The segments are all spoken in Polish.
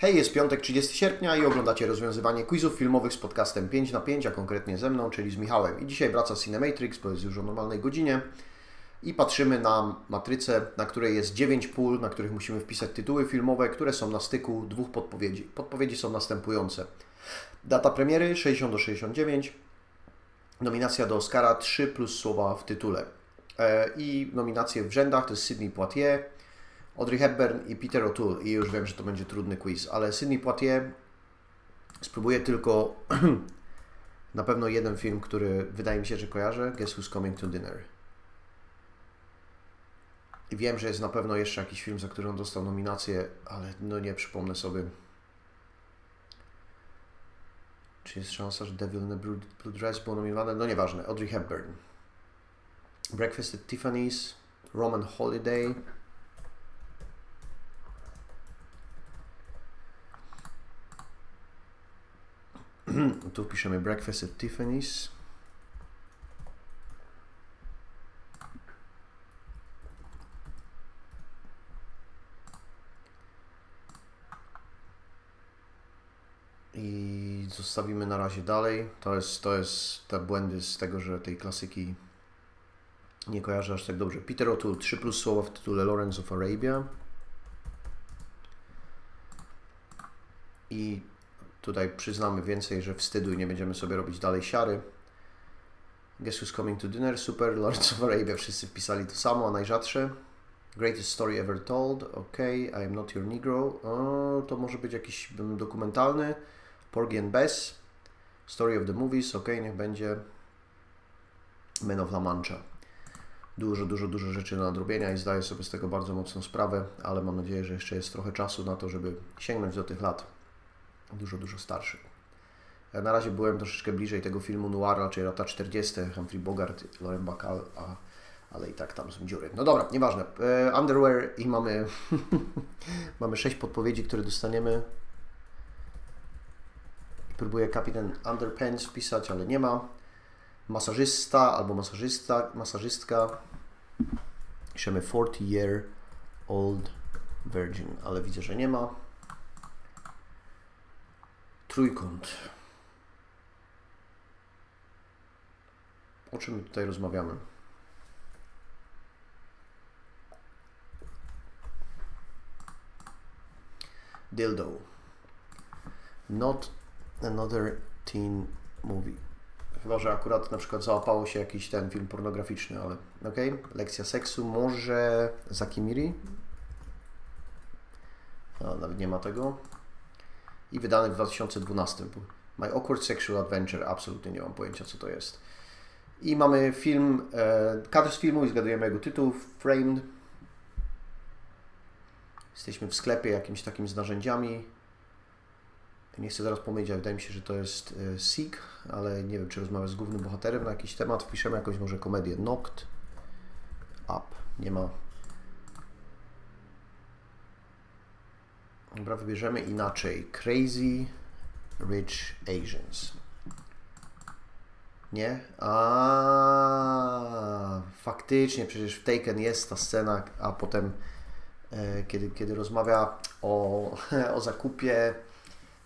Hej, jest piątek 30 sierpnia i oglądacie rozwiązywanie quizów filmowych z podcastem 5 na 5, a konkretnie ze mną, czyli z Michałem. I dzisiaj wraca Cinematrix, bo jest już o normalnej godzinie. I patrzymy na matrycę, na której jest 9 pól, na których musimy wpisać tytuły filmowe, które są na styku dwóch podpowiedzi. Podpowiedzi są następujące. Data premiery 60 do 69, nominacja do Oscara 3 plus słowa w tytule. E, I nominacje w rzędach to jest Sidney Poitier, Audrey Hepburn i Peter O'Toole. I już wiem, że to będzie trudny quiz, ale Sidney Poitier spróbuję tylko na pewno jeden film, który wydaje mi się, że kojarzę. Guess Who's Coming to Dinner. I wiem, że jest na pewno jeszcze jakiś film, za który on dostał nominację, ale no nie przypomnę sobie. Czy jest szansa, że Devil in the Blue, Blue Dress było nominowane? No nieważne. Audrey Hepburn. Breakfast at Tiffany's, Roman Holiday. Tu piszemy Breakfast at Tiffany's. I zostawimy na razie dalej. To jest, to jest te błędy z tego, że tej klasyki nie kojarzę aż tak dobrze. Peter O'Toole, 3 plus słowa w tytule Lawrence of Arabia. I tutaj przyznamy więcej, że wstydu i nie będziemy sobie robić dalej siary. Guess Who's Coming to Dinner, super. Lawrence of Arabia, wszyscy wpisali to samo, a najrzadsze. Greatest Story Ever Told, ok. I Am Not Your Negro. O, to może być jakiś dokumentalny. Porgy and Bess. Story of the Movies, ok, niech będzie. Men of La Mancha. Dużo, dużo, dużo rzeczy do nadrobienia i zdaję sobie z tego bardzo mocną sprawę, ale mam nadzieję, że jeszcze jest trochę czasu na to, żeby sięgnąć do tych lat dużo, dużo starszych. Ja na razie byłem troszeczkę bliżej tego filmu noir, czyli lata 40. Humphrey Bogart, Lauren Bacall, a, ale i tak tam są dziury. No dobra, nieważne. E, underwear i mamy, mamy sześć podpowiedzi, które dostaniemy. Próbuję kapitan Underpants wpisać, ale nie ma. Masażysta albo masażysta, masażystka. Piszemy 40 year old virgin, ale widzę, że nie ma. Trójkąt. O czym tutaj rozmawiamy? Dildo. Not another teen movie. Chyba, że akurat na przykład załapało się jakiś ten film pornograficzny, ale okej. Okay. Lekcja seksu, może Zakimiri? No, nawet nie ma tego. I wydany w 2012. My Awkward Sexual Adventure, absolutnie nie mam pojęcia co to jest. I mamy film, e, kadr z filmu i zgadujemy jego tytuł, Framed. Jesteśmy w sklepie jakimś takim z narzędziami. Nie chcę zaraz pomylić, ale wydaje mi się, że to jest e, ale nie wiem, czy rozmawiam z głównym bohaterem na jakiś temat. Wpiszemy jakąś może komedię. Knocked Up. Nie ma. Dobra, wybierzemy inaczej. Crazy Rich Asians. Nie? A faktycznie, przecież w Taken jest ta scena, a potem e, kiedy, kiedy rozmawia o, o zakupie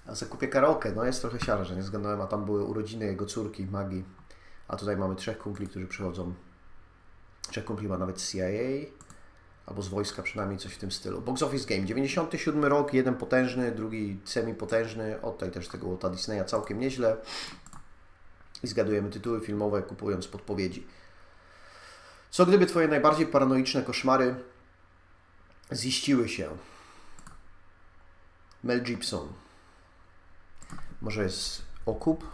o zakupie karaoke, no jest trochę siara, że nie zgadnąłem, a tam były urodziny jego córki, Magii, a tutaj mamy trzech kumpli, którzy przychodzą, trzech kumpli ma nawet CIA, albo z wojska przynajmniej coś w tym stylu. Box Office Game, 97 rok, jeden potężny, drugi semi-potężny, od tutaj też tego Walta Disneya całkiem nieźle i zgadujemy tytuły filmowe kupując podpowiedzi. Co gdyby Twoje najbardziej paranoiczne koszmary ziściły się? Mel Gibson. Może jest Okup?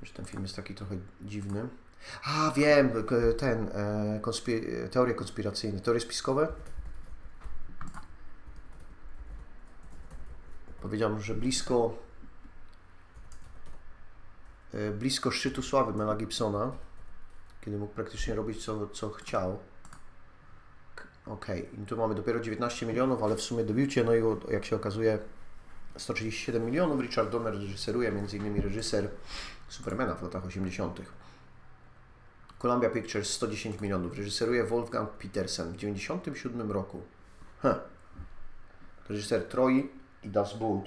Już ten film jest taki trochę dziwny. A, wiem, ten, e, konspir teorie konspiracyjne, teorie spiskowe. Powiedziałem, że blisko e, blisko szczytu sławy Mela Gibsona, kiedy mógł praktycznie robić co, co chciał. Ok, i tu mamy dopiero 19 milionów, ale w sumie debiucie, no i jak się okazuje 137 milionów. Richard Donner reżyseruje, m.in. reżyser Supermana w latach 80. Columbia Pictures 110 milionów. Reżyseruje Wolfgang Petersen w 97 roku. Huh. Reżyser Troy i Das Boot.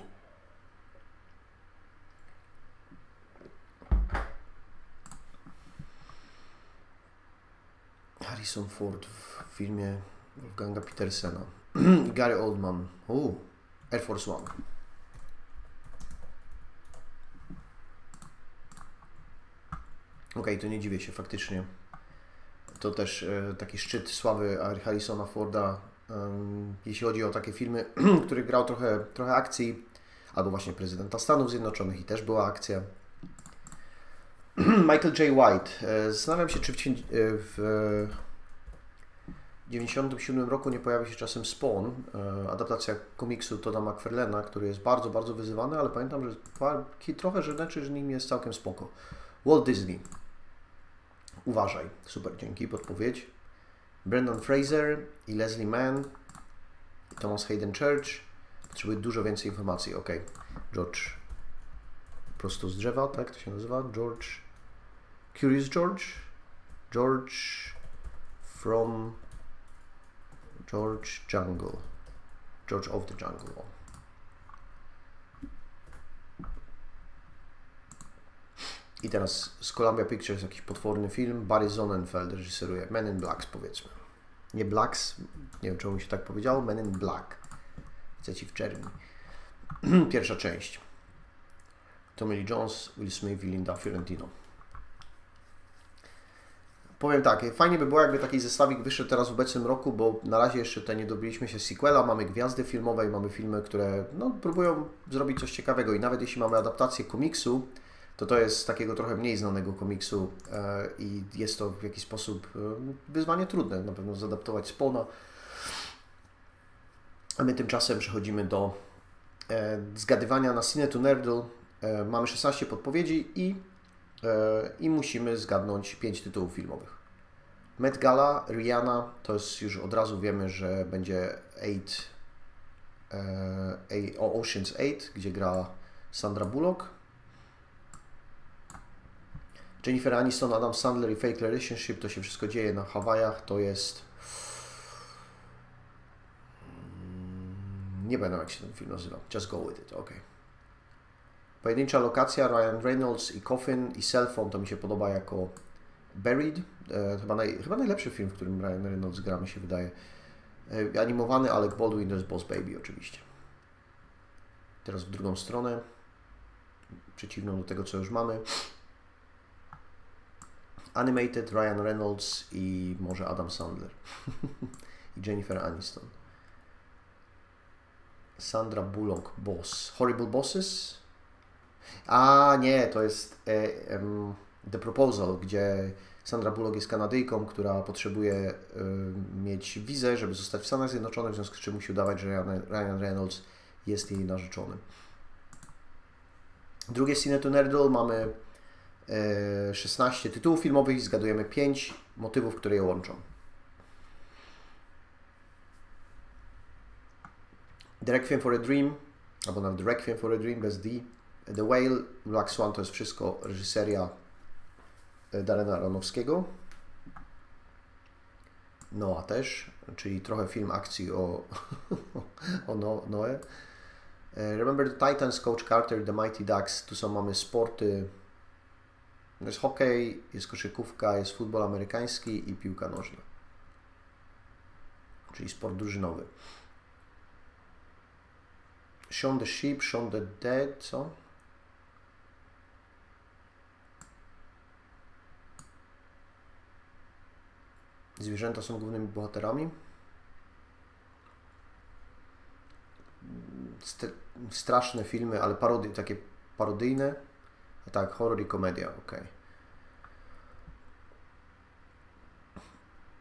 Harrison Ford w filmie Wolfganga Petersena. Gary Oldman. U, Air Force One. Okej, to nie dziwię się faktycznie. To też e, taki szczyt sławy Harrisona Forda, em, jeśli chodzi o takie filmy, w których grał trochę, trochę akcji, albo właśnie prezydenta Stanów Zjednoczonych i też była akcja. Michael J. White. E, Zastanawiam się, czy w, cię- e, w 1997 roku nie pojawi się czasem Spawn, e, adaptacja komiksu Toda McFarlane'a, który jest bardzo, bardzo wyzywany, ale pamiętam, że trochę rzeczy z nim jest całkiem spoko. Walt Disney. Uważaj. Super, dzięki, podpowiedź. Brendan Fraser i Leslie Mann, Thomas Hayden Church. Potrzebuję dużo więcej informacji. Ok. George. Prosto z drzewa, tak to się nazywa? George. Curious George? George from George Jungle. George of the Jungle. I teraz z Columbia Pictures jakiś potworny film. Barry Sonnenfeld reżyseruje. Men in Blacks powiedzmy. Nie Blacks, nie wiem czemu mi się tak powiedziało. Men in Black. Chcę ci w czerni. Pierwsza część. Tommy Lee Jones, Will Smith i Linda Fiorentino. Powiem tak, fajnie by było jakby taki zestawik wyszedł teraz w obecnym roku, bo na razie jeszcze tutaj nie dobiliśmy się sequela, mamy gwiazdy filmowe i mamy filmy, które no, próbują zrobić coś ciekawego i nawet jeśli mamy adaptację komiksu, to to jest z takiego trochę mniej znanego komiksu e, i jest to w jakiś sposób e, wyzwanie trudne na pewno zadaptować z. A my tymczasem przechodzimy do e, zgadywania na Cine to Nerdle. Mamy 16 podpowiedzi i, i musimy zgadnąć 5 tytułów filmowych. Met Gala, Rihanna, to jest już od razu wiemy, że będzie 8, e, o Ocean's 8, gdzie gra Sandra Bullock. Jennifer Aniston, Adam Sandler i Fake Relationship, to się wszystko dzieje na Hawajach, to jest... Mm, Nie będę jak się ten film nazywa. Just go with it, ok. Pojedyncza lokacja, Ryan Reynolds i Coffin i Cell Phone, to mi się podoba jako Buried. E, chyba, naj, chyba najlepszy film, w którym Ryan Reynolds gra, mi się wydaje. E, animowany Alec Baldwin to jest Boss Baby oczywiście. Teraz w drugą stronę, przeciwną do tego, co już mamy. Animated, Ryan Reynolds i może Adam Sandler. I Jennifer Aniston. Sandra Bullock, Boss. Horrible Bosses? A nie, to jest e, em, The Proposal, gdzie Sandra Bullock jest Kanadyjką, która potrzebuje e, mieć wizę, żeby zostać w Stanach Zjednoczonych, w związku z czym musi udawać, że Ryan, Ryan Reynolds jest jej narzeczony. Drugie Cine to Nerdle mamy 16 tytułów filmowych i zgadujemy 5 motywów, które je łączą. The Requiem for a Dream, albo nawet The Requiem for a Dream bez D. The Whale, Black Swan to jest wszystko reżyseria e, Darena Aronowskiego. Noah też, czyli trochę film akcji o, o no, Noe. E, Remember the Titans, Coach Carter, The Mighty Ducks. Tu są mamy sporty. Jest hokej, jest koszykówka, jest futbol amerykański i piłka nożna. Czyli sport drużynowy. Shaun the Sheep, Shaun the Dead, co? Zwierzęta są głównymi bohaterami. St- straszne filmy, ale parody, takie parodyjne. A tak, horror i komedia, ok.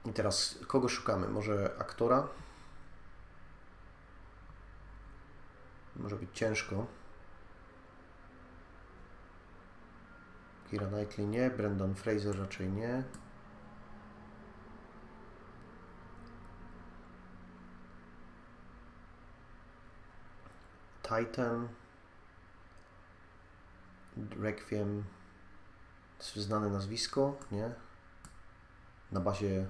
I teraz kogo szukamy? Może aktora? Może być ciężko. Kira Knightley nie, Brendan Fraser raczej nie. Titan. Requiem. Znane nazwisko, nie? Na bazie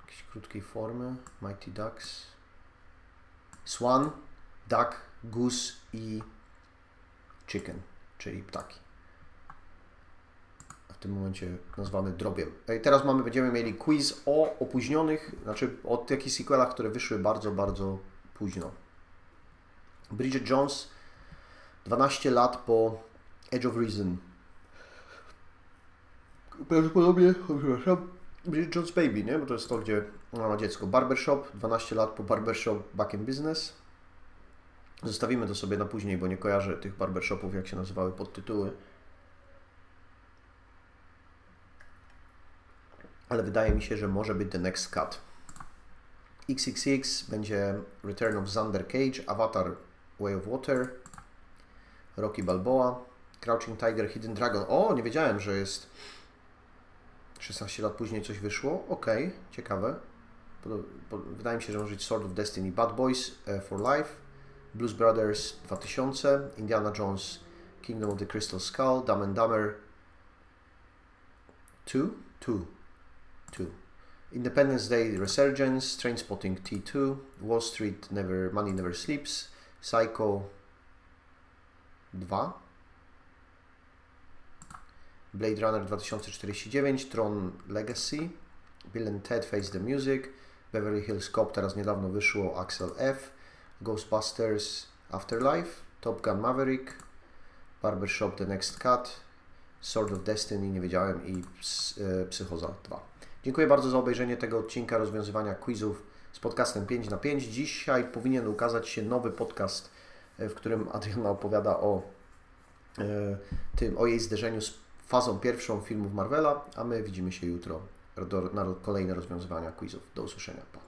jakiejś krótkiej formy. Mighty Ducks. Swan, duck, goose i chicken, czyli ptaki. W tym momencie nazwany drobiem. I teraz mamy, będziemy mieli quiz o opóźnionych, znaczy o takich sequelach, które wyszły bardzo, bardzo późno. Bridget Jones 12 lat po Edge of Reason. Prawdopodobnie, przepraszam, Bridget Jones Baby, nie? Bo to jest to, gdzie ona ma dziecko. Barbershop, 12 lat po Barbershop Back in Business. Zostawimy to sobie na później, bo nie kojarzę tych barbershopów, jak się nazywały podtytuły. Ale wydaje mi się, że może być The Next Cut. XXX będzie Return of Xander Cage, Avatar Way of Water, Rocky Balboa, Crouching Tiger, Hidden Dragon. O, nie wiedziałem, że jest 16 lat później coś wyszło. Okej, okay, ciekawe. Wydaje mi się, że może być Sword of Destiny, Bad Boys for Life, Blues Brothers 2000, Indiana Jones, Kingdom of the Crystal Skull, Dumb and Dumber 2, 2, 2. Independence Day Resurgence, Trainspotting T2, Wall Street Never, Money Never Sleeps, Psycho 2, Blade Runner 2049, Tron Legacy, Bill and Ted Face the Music, Beverly Hills Cop teraz niedawno wyszło, Axel F, Ghostbusters Afterlife, Top Gun Maverick, Barbershop The Next Cut, Sword of Destiny, nie wiedziałem, i e, Psychoza 2. Dziękuję bardzo za obejrzenie tego odcinka rozwiązywania quizów z podcastem 5 na 5. Dzisiaj powinien ukazać się nowy podcast, e, w którym Adriana opowiada o e, tym, o jej zderzeniu z fazą pierwszą filmów Marvela, a my widzimy się jutro na kolejne rozwiązywania quizów. Do usłyszenia. Pa.